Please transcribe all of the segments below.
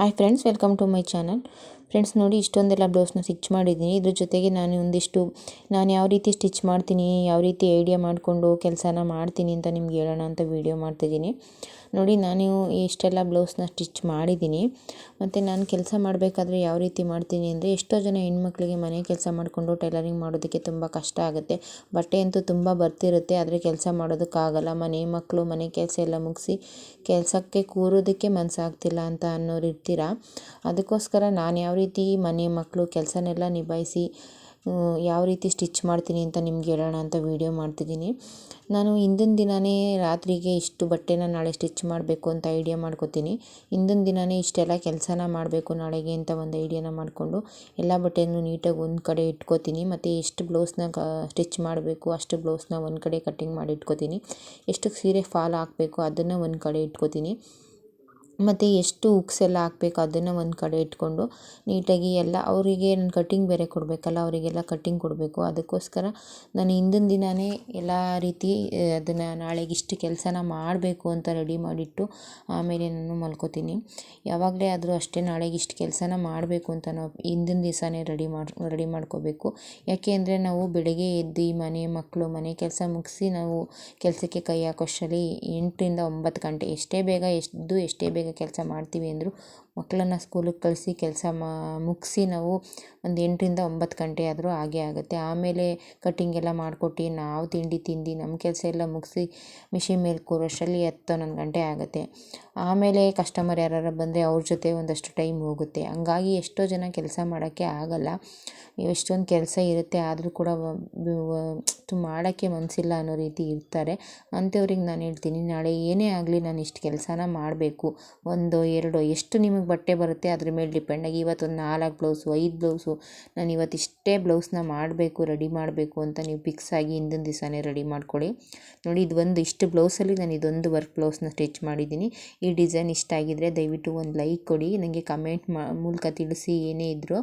Hi friends, welcome to my channel. Friends, ನೋಡಿ ಇಷ್ಟೊಂದೆಲ್ಲ ಬ್ಲೌಸ್ನ stitch ಮಾಡಿದ್ದೀನಿ. ಇದ್ರ ಜೊತೆಗೆ ನಾನು ಒಂದಿಷ್ಟು, ನಾನು ಯಾವ ರೀತಿ ಸ್ಟಿಚ್ ಮಾಡ್ತೀನಿ, ಯಾವ ರೀತಿ ಐಡಿಯಾ ಮಾಡಿಕೊಂಡು ಕೆಲಸನ ಮಾಡ್ತೀನಿ ಅಂತ ನಿಮ್ಗೆ ಹೇಳೋಣ ಅಂತ ವೀಡಿಯೋ ಮಾಡ್ತಿದ್ದೀನಿ. ನೋಡಿ, ನಾನು ಇಷ್ಟೆಲ್ಲ ಬ್ಲೌಸ್ನ ಸ್ಟಿಚ್ ಮಾಡಿದ್ದೀನಿ. ಮತ್ತು ನಾನು ಕೆಲಸ ಮಾಡಬೇಕಾದ್ರೆ ಯಾವ ರೀತಿ ಮಾಡ್ತೀನಿ ಅಂದರೆ, ಎಷ್ಟೋ ಜನ ಹೆಣ್ಮಕ್ಳಿಗೆ ಮನೆ ಕೆಲಸ ಮಾಡಿಕೊಂಡು ಟೈಲರಿಂಗ್ ಮಾಡೋದಕ್ಕೆ ತುಂಬ ಕಷ್ಟ ಆಗುತ್ತೆ. ಬಟ್ಟೆ ಅಂತೂ ತುಂಬ ಬರ್ತಿರುತ್ತೆ, ಆದರೆ ಕೆಲಸ ಮಾಡೋದಕ್ಕಾಗಲ್ಲ. ಮನೆ ಮಕ್ಕಳು ಮನೆ ಕೆಲಸ ಎಲ್ಲ ಮುಗಿಸಿ ಕೆಲಸಕ್ಕೆ ಕೂರೋದಕ್ಕೆ ಮನಸ್ಸಾಗ್ತಿಲ್ಲ ಅಂತ ಅನ್ನೋರು ಅದಕ್ಕೋಸ್ಕರ ನಾನು ಯಾವ ರೀತಿ ಮನೆ ಮಕ್ಕಳು ಕೆಲಸನೆಲ್ಲ ನಿಭಾಯಿಸಿ ಯಾವ ರೀತಿ ಸ್ಟಿಚ್ ಮಾಡ್ತೀನಿ ಅಂತ ನಿಮ್ಗೆ ಹೇಳೋಣ ಅಂತ ವೀಡಿಯೋ ಮಾಡ್ತಿದ್ದೀನಿ. ನಾನು ಹಿಂದಿನ ದಿನವೇ ರಾತ್ರಿಗೆ ಇಷ್ಟು ಬಟ್ಟೆನ ನಾಳೆ ಸ್ಟಿಚ್ ಮಾಡಬೇಕು ಅಂತ ಐಡಿಯಾ ಮಾಡ್ಕೋತೀನಿ. ಹಿಂದಿನ ದಿನವೇ ಇಷ್ಟೆಲ್ಲ ಕೆಲಸನ ಮಾಡಬೇಕು ನಾಳೆಗೆ ಅಂತ ಒಂದು ಐಡಿಯಾನ ಮಾಡಿಕೊಂಡು ಎಲ್ಲ ಬಟ್ಟೆಯನ್ನು ನೀಟಾಗಿ ಒಂದು ಕಡೆ ಇಟ್ಕೋತೀನಿ. ಮತ್ತು ಎಷ್ಟು ಬ್ಲೌಸ್ನ ಕ, ಸ್ಟಿಚ್ ಮಾಡಬೇಕು, ಅಷ್ಟು ಬ್ಲೌಸ್ನ ಒಂದು ಕಡೆ ಕಟ್ಟಿಂಗ್ ಮಾಡಿ ಇಟ್ಕೋತೀನಿ. ಎಷ್ಟು ಸೀರೆ ಫಾಲ್ ಹಾಕಬೇಕು ಅದನ್ನು ಒಂದು ಕಡೆ ಇಟ್ಕೋತೀನಿ. ಮತ್ತು ಎಷ್ಟು ಉಕ್ಸ್ ಎಲ್ಲ ಹಾಕ್ಬೇಕು ಅದನ್ನು ಒಂದು ಕಡೆ ಇಟ್ಕೊಂಡು ನೀಟಾಗಿ ಎಲ್ಲ ಅವರಿಗೆ ನಾನು ಕಟ್ಟಿಂಗ್ ಬೇರೆ ಕೊಡಬೇಕಲ್ಲ, ಅವರಿಗೆಲ್ಲ ಕಟ್ಟಿಂಗ್ ಕೊಡಬೇಕು. ಅದಕ್ಕೋಸ್ಕರ ನಾನು ಹಿಂದಿನ ದಿನವೇ ಎಲ್ಲ ರೀತಿ ಅದನ್ನು ನಾಳೆಗೆ ಇಷ್ಟು ಕೆಲಸನ ಮಾಡಬೇಕು ಅಂತ ರೆಡಿ ಮಾಡಿಟ್ಟು ಆಮೇಲೆ ನಾನು ಮಲ್ಕೋತೀನಿ. ಯಾವಾಗಲೇ ಆದರೂ ಅಷ್ಟೇ ನಾಳೆಗೆ ಇಷ್ಟು ಕೆಲಸನ ಮಾಡಬೇಕು ಅಂತ ನಾವು ಹಿಂದಿನ ದಿವಸನೇ ರೆಡಿ ಮಾಡಿ ರೆಡಿ ಮಾಡ್ಕೋಬೇಕು. ಯಾಕೆ ಅಂದರೆ ನಾವು ಬೆಳಗ್ಗೆ ಎದ್ದು ಮನೆ ಮಕ್ಕಳು ಮನೆ ಕೆಲಸ ಮುಗಿಸಿ ನಾವು ಕೆಲಸಕ್ಕೆ ಕೈ ಹಾಕೋಷ್ಟರಲ್ಲಿ ಎಂಟರಿಂದ ಒಂಬತ್ತು ಗಂಟೆ ಎಷ್ಟೇ ಬೇಗ ಎಷ್ಟು ಎಷ್ಟೇ ಬೇಗ ಕೆಲಸ ಮಾಡ್ತೀವಿ ಅಂದರೂ ಮಕ್ಕಳನ್ನ ಸ್ಕೂಲಿಗೆ ಕಳಿಸಿ ಕೆಲಸ ಮಾ, ಮುಗಿಸಿ ನಾವು ಒಂದು ಎಂಟರಿಂದ ಒಂಬತ್ತು ಗಂಟೆ ಆದರೂ ಆಗೇ ಆಗುತ್ತೆ. ಆಮೇಲೆ ಕಟ್ಟಿಂಗ್ ಎಲ್ಲ ಮಾಡಿಕೊಟ್ಟು ನಾವು ತಿಂಡಿ ತಿಂದು ನಮ್ಮ ಕೆಲಸ ಎಲ್ಲ ಮುಗಿಸಿ ಮಿಷಿನ್ ಮೇಲೆ ಕೂರೋಷ್ಟರಲ್ಲಿ ಹತ್ತು ಹನ್ನೊಂದು ಗಂಟೆ ಆಗುತ್ತೆ. ಆಮೇಲೆ ಕಸ್ಟಮರ್ ಯಾರಾರು ಬಂದರೆ ಅವ್ರ ಜೊತೆ ಒಂದಷ್ಟು ಟೈಮ್ ಹೋಗುತ್ತೆ. ಹಂಗಾಗಿ ಎಷ್ಟೋ ಜನ ಕೆಲಸ ಮಾಡೋಕ್ಕೆ ಆಗಲ್ಲ. ಎಷ್ಟೊಂದು ಕೆಲಸ ಇರುತ್ತೆ, ಆದರೂ ಕೂಡ ಮಾಡೋಕ್ಕೆ ಮನಸ್ಸಿಲ್ಲ ಅನ್ನೋ ರೀತಿ ಇರ್ತಾರೆ. ಅಂಥವ್ರಿಗೆ ನಾನು ಹೇಳ್ತೀನಿ, ನಾಳೆ ಏನೇ ಆಗಲಿ ನಾನು ಇಷ್ಟು ಕೆಲಸನ ಮಾಡಬೇಕು. ಒಂದೋ, ಎರಡೋ, ಎಷ್ಟು ನಿಮಗೆ ಬಟ್ಟೆ ಬರುತ್ತೆ, ಅದ್ರ ಮೇಲೆ ಡಿಪೆಂಡಾಗಿ ಇವತ್ತೊಂದು ನಾಲ್ಕು ಬ್ಲೌಸು ಐದು ಬ್ಲೌಸು ನಾನು ಇವತ್ತು ಇಷ್ಟೇ ಬ್ಲೌಸ್ನ ಮಾಡಬೇಕು ರೆಡಿ ಮಾಡಬೇಕು ಅಂತ ನೀವು ಫಿಕ್ಸ್ ಆಗಿ ಹಿಂದಿನ ದಿವಸನೇ ರೆಡಿ ಮಾಡ್ಕೊಳ್ಳಿ. ನೋಡಿ, ಇದು ಒಂದು ಇಷ್ಟು ಬ್ಲೌಸಲ್ಲಿ ನಾನು ಇದೊಂದು ವರ್ಕ್ ಬ್ಲೌಸ್ನ ಸ್ಟಿಚ್ ಮಾಡಿದ್ದೀನಿ. ಈ ಡಿಸೈನ್ ಇಷ್ಟ ಆಗಿದ್ದರೆ ದಯವಿಟ್ಟು ಒಂದು ಲೈಕ್ ಕೊಡಿ. ನನಗೆ ಕಮೆಂಟ್ ಮೂಲಕ ತಿಳಿಸಿ ಏನೇ ಇದ್ದರೂ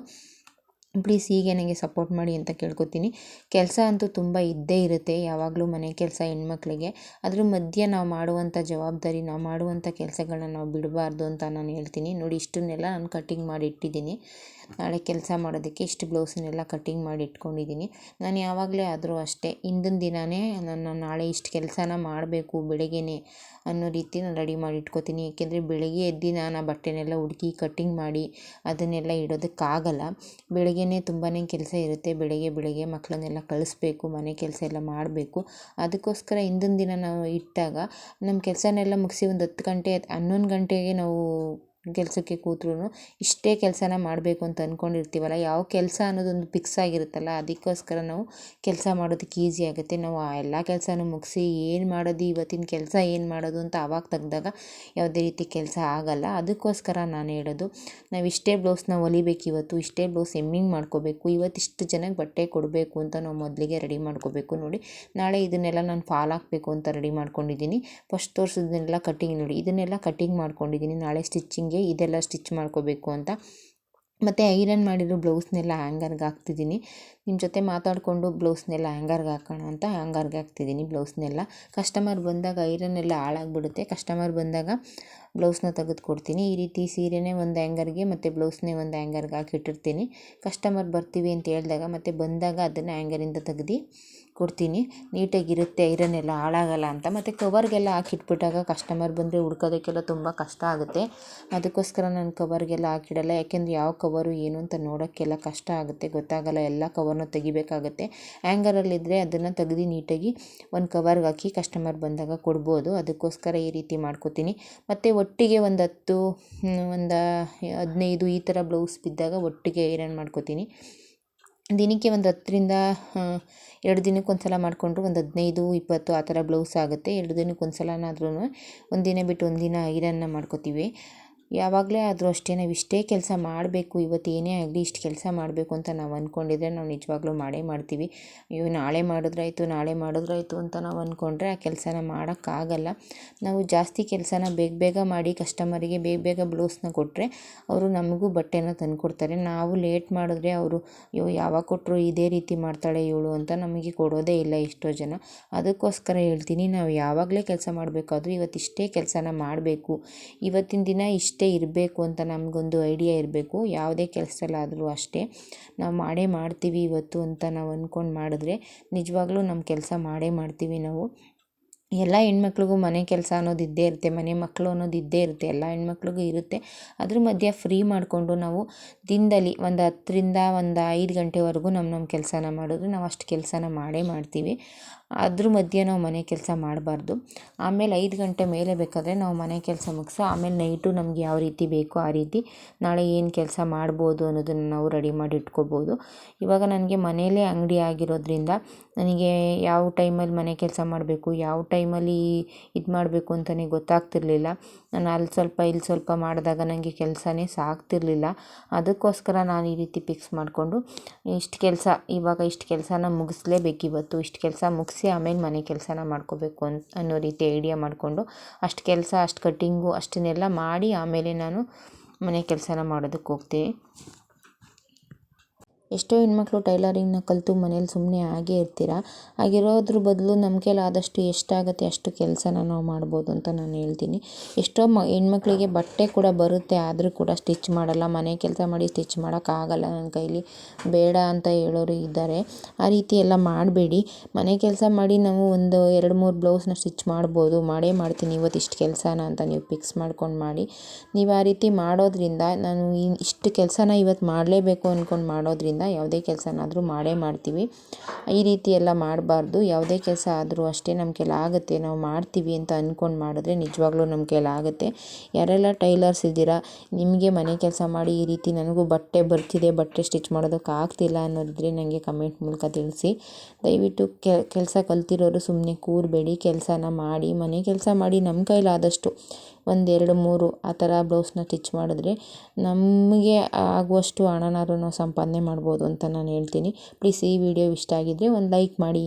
ಪ್ಲೀಸ್ ಹೀಗೆ ನನಗೆ ಸಪೋರ್ಟ್ ಮಾಡಿ ಅಂತ ಕೇಳ್ಕೊತೀನಿ. ಕೆಲಸ ಅಂತೂ ತುಂಬ ಇದ್ದೇ ಇರುತ್ತೆ, ಯಾವಾಗಲೂ ಮನೆ ಕೆಲಸ ಹೆಣ್ಮಕ್ಳಿಗೆ. ಅದ್ರ ಮಧ್ಯೆ ನಾವು ಮಾಡುವಂಥ ಜವಾಬ್ದಾರಿ, ನಾವು ಮಾಡುವಂಥ ಕೆಲಸಗಳನ್ನ ನಾವು ಬಿಡಬಾರ್ದು ಅಂತ ನಾನು ಹೇಳ್ತೀನಿ. ನೋಡಿ, ಇಷ್ಟನ್ನೆಲ್ಲ ನಾನು ಕಟ್ಟಿಂಗ್ ಮಾಡಿ ಇಟ್ಟಿದ್ದೀನಿ ನಾಳೆ ಕೆಲಸ ಮಾಡೋದಕ್ಕೆ ಇಷ್ಟು ಬ್ಲೌಸನ್ನೆಲ್ಲ ಕಟ್ಟಿಂಗ್ ಮಾಡಿ ಇಟ್ಕೊಂಡಿದ್ದೀನಿ ನಾನು ಯಾವಾಗಲೇ ಆದರೂ ಅಷ್ಟೇ, ಹಿಂದಿನ ದಿನವೇ ನಾನು ನಾಳೆ ಇಷ್ಟು ಕೆಲಸನ ಮಾಡಬೇಕು ಬೆಳಗ್ಗೆನೇ ಅನ್ನೋ ರೀತಿ ನಾನು ರೆಡಿ ಮಾಡಿ ಇಟ್ಕೋತೀನಿ ಏಕೆಂದರೆ ಬೆಳಗ್ಗೆ ಎದ್ದು ನಾನು ಆ ಬಟ್ಟೆನೆಲ್ಲ ಹುಡುಕಿ ಕಟ್ಟಿಂಗ್ ಮಾಡಿ ಅದನ್ನೆಲ್ಲ ಇಡೋದಕ್ಕಾಗಲ್ಲ. ಬೆಳಗ್ಗೆನೇ ತುಂಬಾ ಕೆಲಸ ಇರುತ್ತೆ. ಬೆಳಗ್ಗೆ ಬೆಳಗ್ಗೆ ಮಕ್ಕಳನ್ನೆಲ್ಲ ಕಳಿಸ್ಬೇಕು, ಮನೆ ಕೆಲಸ ಎಲ್ಲ ಮಾಡಬೇಕು. ಅದಕ್ಕೋಸ್ಕರ ಹಿಂದಿನ ದಿನ ನಾವು ಇಟ್ಟಾಗ ನಮ್ಮ ಕೆಲಸನೆಲ್ಲ ಮುಗಿಸಿ ಒಂದು ಹತ್ತು ಗಂಟೆ, ಹನ್ನೊಂದು ಗಂಟೆಗೆ ನಾವು ಕೆಲಸಕ್ಕೆ ಕೂತ್ರೂ ಇಷ್ಟೇ ಕೆಲಸನ ಮಾಡಬೇಕು ಅಂತ ಅಂದ್ಕೊಂಡಿರ್ತೀವಲ್ಲ ಯಾವ ಕೆಲಸ ಅನ್ನೋದೊಂದು ಫಿಕ್ಸ್ ಆಗಿರುತ್ತಲ್ಲ, ಅದಕ್ಕೋಸ್ಕರ ನಾವು ಕೆಲಸ ಮಾಡೋದಕ್ಕೆ ಈಸಿ ಆಗುತ್ತೆ. ನಾವು ಆ ಎಲ್ಲ ಕೆಲಸನೂ ಮುಗಿಸಿ ಏನು ಮಾಡೋದು, ಇವತ್ತಿನ ಕೆಲಸ ಏನು ಮಾಡೋದು ಅಂತ ಆವಾಗ ತೆಗ್ದಾಗ ಯಾವುದೇ ರೀತಿ ಕೆಲಸ ಆಗಲ್ಲ. ಅದಕ್ಕೋಸ್ಕರ ನಾನು ಹೇಳೋದು, ನಾವು ಇಷ್ಟೇ ಬ್ಲೌಸ್ನ ಹೊಲಿಬೇಕು ಇವತ್ತು, ಇಷ್ಟೇ ಬ್ಲೌಸ್ ಹೆಮ್ಮಿಂಗ್ ಮಾಡ್ಕೋಬೇಕು ಇವತ್ತಿಷ್ಟು ಜನಕ್ಕೆ ಬಟ್ಟೆ ಕೊಡಬೇಕು ಅಂತ ನಾವು ಮೊದಲಿಗೆ ರೆಡಿ ಮಾಡ್ಕೋಬೇಕು ನೋಡಿ. ನಾಳೆ ಇದನ್ನೆಲ್ಲ ನಾನು ಫಾಲ್ ಹಾಕಬೇಕು ಅಂತ ರೆಡಿ ಮಾಡ್ಕೊಂಡಿದ್ದೀನಿ. ಫಸ್ಟ್ ತೋರಿಸಿದ್ನೆಲ್ಲ ಕಟ್ಟಿಂಗ್ ನೋಡಿ, ಇದನ್ನೆಲ್ಲ ಕಟ್ಟಿಂಗ್ ಮಾಡ್ಕೊಂಡಿದ್ದೀನಿ. ನಾಳೆ ಸ್ಟಿಚ್ಚಿಂಗ್ ಇದೆಲ್ಲ ಸ್ಟಿಚ್ ಮಾಡ್ಕೋಬೇಕು ಅಂತ. ಮತ್ತು ಐರನ್ ಮಾಡಿರೋ ಬ್ಲೌಸ್ನೆಲ್ಲ ಹ್ಯಾಂಗರ್ಗೆ ಹಾಕ್ತಿದ್ದೀನಿ. ನಿಮ್ಮ ಜೊತೆ ಮಾತಾಡಿಕೊಂಡು ಬ್ಲೌಸ್ನೆಲ್ಲ ಹ್ಯಾಂಗರ್ಗೆ ಹಾಕೋಣ ಅಂತ ಹ್ಯಾಂಗರ್ಗೆ ಹಾಕ್ತಿದ್ದೀನಿ ಬ್ಲೌಸ್ನೆಲ್ಲ. ಕಸ್ಟಮರ್ ಬಂದಾಗ ಐರನ್ ಎಲ್ಲ ಹಾಳಾಗ್ಬಿಡುತ್ತೆ. ಕಸ್ಟಮರ್ ಬಂದಾಗ ಬ್ಲೌಸ್ನ ತೆಗೆದುಕೊಡ್ತೀನಿ. ಈ ರೀತಿ ಸೀರೆನೇ ಒಂದು ಹ್ಯಾಂಗರ್ಗೆ ಮತ್ತು ಬ್ಲೌಸ್ನೇ ಒಂದು ಹ್ಯಾಂಗರ್ಗೆ ಹಾಕಿಟ್ಟಿರ್ತೀನಿ. ಕಸ್ಟಮರ್ ಬರ್ತೀವಿ ಅಂತ ಹೇಳಿದಾಗ ಮತ್ತು ಬಂದಾಗ ಅದನ್ನು ಹ್ಯಾಂಗರಿಂದ ತೆಗ್ದು ಕೊಡ್ತೀನಿ. ನೀಟಾಗಿರುತ್ತೆ ಐರನ್ ಎಲ್ಲ ಹಾಳಾಗಲ್ಲ ಅಂತ. ಮತ್ತು ಕವರ್ಗೆಲ್ಲ ಹಾಕಿಟ್ಬಿಟ್ಟಾಗ ಕಸ್ಟಮರ್ ಬಂದರೆ ಹುಡ್ಕೋದಕ್ಕೆಲ್ಲ ತುಂಬ ಕಷ್ಟ ಆಗುತ್ತೆ. ಅದಕ್ಕೋಸ್ಕರ ನಾನು ಕವರ್ಗೆಲ್ಲ ಹಾಕಿಡಲ್ಲ. ಯಾಕೆಂದರೆ ಯಾವ ಕವರು ಏನು ಅಂತ ನೋಡೋಕ್ಕೆಲ್ಲ ಕಷ್ಟ ಆಗುತ್ತೆ. ಗೊತ್ತಾಗಲ್ಲ. ಎಲ್ಲ ಕವರ್ನ ತೆಗಿಬೇಕಾಗುತ್ತೆ. ಹ್ಯಾಂಗರಲ್ಲಿದ್ದರೆ ಅದನ್ನು ತೆಗ್ದು ನೀಟಾಗಿ ಒಂದು ಕವರ್ಗೆ ಹಾಕಿ ಕಸ್ಟಮರ್ ಬಂದಾಗ ಕೊಡ್ಬೋದು. ಅದಕ್ಕೋಸ್ಕರ ಈ ರೀತಿ ಮಾಡ್ಕೋತೀನಿ. ಮತ್ತು ಒಟ್ಟಿಗೆ ಒಂದು ಹತ್ತು ಒಂದು ಹದಿನೈದು ಈ ಥರ ಬ್ಲೌಸ್ ಬಿದ್ದಾಗ ಒಟ್ಟಿಗೆ ಐರನ್ ಮಾಡ್ಕೋತೀನಿ? ದಿನಕ್ಕೆ ಒಂದು ಹತ್ತರಿಂದ ಎರಡು ದಿನಕ್ಕೆ ಒಂದು ಸಲ ಮಾಡಿಕೊಂಡ್ರು ಒಂದು ಹದಿನೈದು, ಇಪ್ಪತ್ತು ಆ ಥರ ಬ್ಲೌಸ್ ಆಗುತ್ತೆ. ಎರಡು ದಿನಕ್ಕೆ ಒಂದು ಸಲನಾದ್ರೂ ಒಂದು ದಿನ ಬಿಟ್ಟು ಒಂದಿನ ದಿನ ಐರನ್ನ ಮಾಡ್ಕೋತೀವಿ. ಯಾವಾಗಲೇ ಆದರೂ ಅಷ್ಟೇ, ನಾವು ಇಷ್ಟೇ ಕೆಲಸ ಮಾಡಬೇಕು. ಇವತ್ತು ಏನೇ ಆಗಲಿ ಇಷ್ಟು ಕೆಲಸ ಮಾಡಬೇಕು ಅಂತ ನಾವು ಅಂದ್ಕೊಂಡಿದ್ರೆ ನಾವು ನಿಜವಾಗ್ಲೂ ಮಾಡೇ ಮಾಡ್ತೀವಿ. ಅಯ್ಯೋ, ನಾಳೆ ಮಾಡಿದ್ರಾಯ್ತು ನಾಳೆ ಮಾಡಿದ್ರಾಯ್ತು ಅಂತ ನಾವು ಅಂದ್ಕೊಂಡ್ರೆ ಆ ಕೆಲಸನ ಮಾಡೋಕ್ಕಾಗಲ್ಲ. ನಾವು ಜಾಸ್ತಿ ಕೆಲಸನ ಬೇಗ ಬೇಗ ಮಾಡಿ, ಕಸ್ಟಮರಿಗೆ ಬೇಗ ಬೇಗ ಬ್ಲೌಸ್ನ ಕೊಟ್ಟರೆ ಅವರು ನಮಗೂ ಬಟ್ಟೆನ ತಂದುಕೊಡ್ತಾರೆ. ನಾವು ಲೇಟ್ ಮಾಡಿದ್ರೆ ಅವರು, ಅಯ್ಯೋ, ಯಾವಾಗ ಕೊಟ್ಟರು ಇದೇ ರೀತಿ ಮಾಡ್ತಾಳೆ ಇವಳು? ಅಂತ ನಮಗೆ ಕೊಡೋದೇ ಇಲ್ಲ ಎಷ್ಟೋ ಜನ. ಅದಕ್ಕೋಸ್ಕರ ಹೇಳ್ತೀನಿ, ನಾವು ಯಾವಾಗಲೇ ಕೆಲಸ ಮಾಡಬೇಕಾದ್ರೂ ಇವತ್ತು ಇಷ್ಟೇ ಕೆಲಸನ ಮಾಡಬೇಕು. ಇವತ್ತಿನ ದಿನ ಇಷ್ಟೇ ಇರಬೇಕು ಅಂತ ನಮಗೊಂದು ಐಡಿಯಾ ಇರಬೇಕು. ಯಾವುದೇ ಕೆಲಸದಲ್ಲಾದರೂ ಅಷ್ಟೇ. ನಾವು ಮಾಡೇ ಮಾಡ್ತೀವಿ ಇವತ್ತು ಅಂತ ನಾವು ಅಂದ್ಕೊಂಡು ಮಾಡಿದ್ರೆ ನಿಜವಾಗ್ಲೂ ನಮ್ಮ ಕೆಲಸ ಮಾಡೇ ಮಾಡ್ತೀವಿ ನಾವು. ಎಲ್ಲ ಹೆಣ್ಮಕ್ಳಿಗೂ ಮನೆ ಕೆಲಸ ಅನ್ನೋದು ಇದ್ದೇ ಇರುತ್ತೆ, ಮನೆ ಮಕ್ಕಳು ಅನ್ನೋದು ಇದ್ದೇ ಇರುತ್ತೆ, ಎಲ್ಲ ಹೆಣ್ಮಕ್ಳಿಗೂ ಇರುತ್ತೆ. ಅದ್ರ ಮಧ್ಯೆ ಫ್ರೀ ಮಾಡಿಕೊಂಡು ನಾವು ದಿನದಲ್ಲಿ ಒಂದು ಹತ್ತರಿಂದ ಒಂದು ಐದು ಗಂಟೆವರೆಗೂ ನಮ್ಮ ನಮ್ಮ ಕೆಲಸನ ಮಾಡಿದ್ರೆ ನಾವು ಅಷ್ಟು ಕೆಲಸನ ಮಾಡೇ ಮಾಡ್ತೀವಿ. ಅದ್ರ ಮಧ್ಯೆ ನಾವು ಮನೆ ಕೆಲಸ ಮಾಡಬಾರ್ದು. ಆಮೇಲೆ ಐದು ಗಂಟೆ ಮೇಲೆ ಬೇಕಾದರೆ ನಾವು ಮನೆ ಕೆಲಸ ಮುಗಿಸಿ. ಆಮೇಲೆ ನೈಟು ನಮ್ಗೆ ಯಾವ ರೀತಿ ಬೇಕೋ ಆ ರೀತಿ ನಾಳೆ ಏನು ಕೆಲಸ ಮಾಡ್ಬೋದು ಅನ್ನೋದನ್ನು ನಾವು ರೆಡಿ ಮಾಡಿ ಇಟ್ಕೋಬೋದು. ಇವಾಗ ನನಗೆ ಮನೆಯಲ್ಲೇ ಅಂಗಡಿ ಆಗಿರೋದ್ರಿಂದ ನನಗೆ ಯಾವ ಟೈಮಲ್ಲಿ ಮನೆ ಕೆಲಸ ಮಾಡಬೇಕು, ಯಾವ ಟೈಮಲ್ಲಿ ಇದು ಮಾಡಬೇಕು ಅಂತಲೇ ಗೊತ್ತಾಗ್ತಿರಲಿಲ್ಲ. ನಾನು ಅಲ್ಲಿ ಸ್ವಲ್ಪ ಇಲ್ಲಿ ಸ್ವಲ್ಪ ಮಾಡಿದಾಗ ನನಗೆ ಕೆಲಸನೇ ಸಾಕ್ತಿರಲಿಲ್ಲ ಅದಕ್ಕೋಸ್ಕರ ನಾನು ಈ ರೀತಿ ಫಿಕ್ಸ್ ಮಾಡಿಕೊಂಡು ಇಷ್ಟು ಕೆಲಸ, ಇವಾಗ ಇಷ್ಟು ಕೆಲಸನ ಮುಗಿಸ್ಲೇಬೇಕು ಇವತ್ತು. ಇಷ್ಟು ಕೆಲಸ ಮುಗಿಸಿ ಆಮೇಲೆ ಮನೆ ಕೆಲಸನ ಮಾಡ್ಕೋಬೇಕು ಅಂತ ಅನ್ನೋ ರೀತಿ ಐಡಿಯಾ ಮಾಡಿಕೊಂಡು ಅಷ್ಟು ಕೆಲಸ, ಅಷ್ಟು ಕಟ್ಟಿಂಗು ಅಷ್ಟನ್ನೆಲ್ಲ ಮಾಡಿ ಆಮೇಲೆ ನಾನು ಮನೆ ಕೆಲಸನ ಮಾಡೋದಕ್ಕೆ ಹೋಗ್ತೀನಿ. ಎಷ್ಟೋ ಹೆಣ್ಮಕ್ಳು ಟೈಲರಿಂಗ್ನ ಕಲಿತು ಮನೇಲಿ ಸುಮ್ಮನೆ ಆಗೇ ಇರ್ತೀರ? ಹಾಗಿರೋದ್ರ ಬದಲು ನಮ್ಮ ಕೈಲಾದಷ್ಟು ಎಷ್ಟಾಗುತ್ತೆ ಅಷ್ಟು ಕೆಲಸನ ನಾವು ಮಾಡ್ಬೋದು ಅಂತ ನಾನು ಹೇಳ್ತೀನಿ. ಎಷ್ಟೋ ಮ, ಹೆಣ್ಮಕ್ಳಿಗೆ ಬಟ್ಟೆ ಕೂಡ ಬರುತ್ತೆ, ಆದರೂ ಕೂಡ ಸ್ಟಿಚ್ ಮಾಡಲ್ಲ. ಮನೆ ಕೆಲಸ ಮಾಡಿ ಸ್ಟಿಚ್ ಮಾಡೋಕ್ಕಾಗಲ್ಲ ನನ್ನ ಕೈಲಿ. ಬೇಡ ಅಂತ ಹೇಳೋರು ಇದ್ದಾರೆ. ಆ ರೀತಿ ಎಲ್ಲ ಮಾಡಬೇಡಿ. ಮನೆ ಕೆಲಸ ಮಾಡಿ ನಾವು ಒಂದು ಎರಡು ಮೂರು ಬ್ಲೌಸ್ನ ಸ್ಟಿಚ್ ಮಾಡ್ಬೋದು. ಮಾಡೇ ಮಾಡ್ತೀನಿ. ಇವತ್ತು ಇಷ್ಟು ಕೆಲಸನ ಅಂತ ನೀವು ಫಿಕ್ಸ್ ಮಾಡ್ಕೊಂಡು ಮಾಡಿ. ನೀವು ಆ ರೀತಿ ಮಾಡೋದ್ರಿಂದ ನಾನು ಇಷ್ಟು ಕೆಲಸನ ಇವತ್ತು ಮಾಡಲೇಬೇಕು ಅಂದ್ಕೊಂಡು ಮಾಡೋದ್ರಿಂದ ಯಾವುದೇ ಕೆಲಸನಾದರೂ ಮಾಡೇ ಮಾಡ್ತೀವಿ. ಈ ರೀತಿ ಎಲ್ಲ ಮಾಡಬಾರ್ದು. ಯಾವುದೇ ಕೆಲಸ ಆದರೂ ಅಷ್ಟೇ ನಮ್ಮ ಕೈಲಿ ಆಗುತ್ತೆ. ನಾವು ಮಾಡ್ತೀವಿ ಅಂತ ಅಂದ್ಕೊಂಡು ಮಾಡಿದ್ರೆ ನಿಜವಾಗ್ಲೂ ನಮ್ಮ ಕೈಲಿ ಆಗುತ್ತೆ. ಯಾರೆಲ್ಲ ಟೈಲರ್ಸ್ ಇದ್ದೀರಾ, ನಿಮಗೆ ಮನೆ ಕೆಲಸ ಮಾಡಿ ಈ ರೀತಿ ನನಗೂ ಬಟ್ಟೆ ಬರ್ತಿದೆ, ಬಟ್ಟೆ ಸ್ಟಿಚ್ ಮಾಡೋದಕ್ಕೆ ಆಗ್ತಿಲ್ಲ ಅನ್ನೋದಿದ್ರೆ ನನಗೆ ಕಮೆಂಟ್ ಮೂಲಕ ತಿಳಿಸಿ. ದಯವಿಟ್ಟು ಕೆಲಸ ಕಲ್ತಿರೋರು ಸುಮ್ಮನೆ ಕೂರಬೇಡಿ. ಕೆಲಸನ ಮಾಡಿ, ಮನೆ ಕೆಲಸ ಮಾಡಿ ನಮ್ಮ ಕೈಲಾದಷ್ಟು ಒಂದೆರಡು ಮೂರು ಆ ಥರ ಬ್ಲೌಸ್ನ ಸ್ಟಿಚ್ ಮಾಡಿದ್ರೆ ನಮಗೆ ಆಗುವಷ್ಟು ಹಣನಾದ್ರು ನಾವು ಸಂಪಾದನೆ ಮಾಡ್ಬೋದು ಅಂತ ನಾನು ಹೇಳ್ತೀನಿ. ಪ್ಲೀಸ್ ಈ ವಿಡಿಯೋ ಇಷ್ಟ ಆಗಿದ್ದರೆ ಒಂದು ಲೈಕ್ ಮಾಡಿ.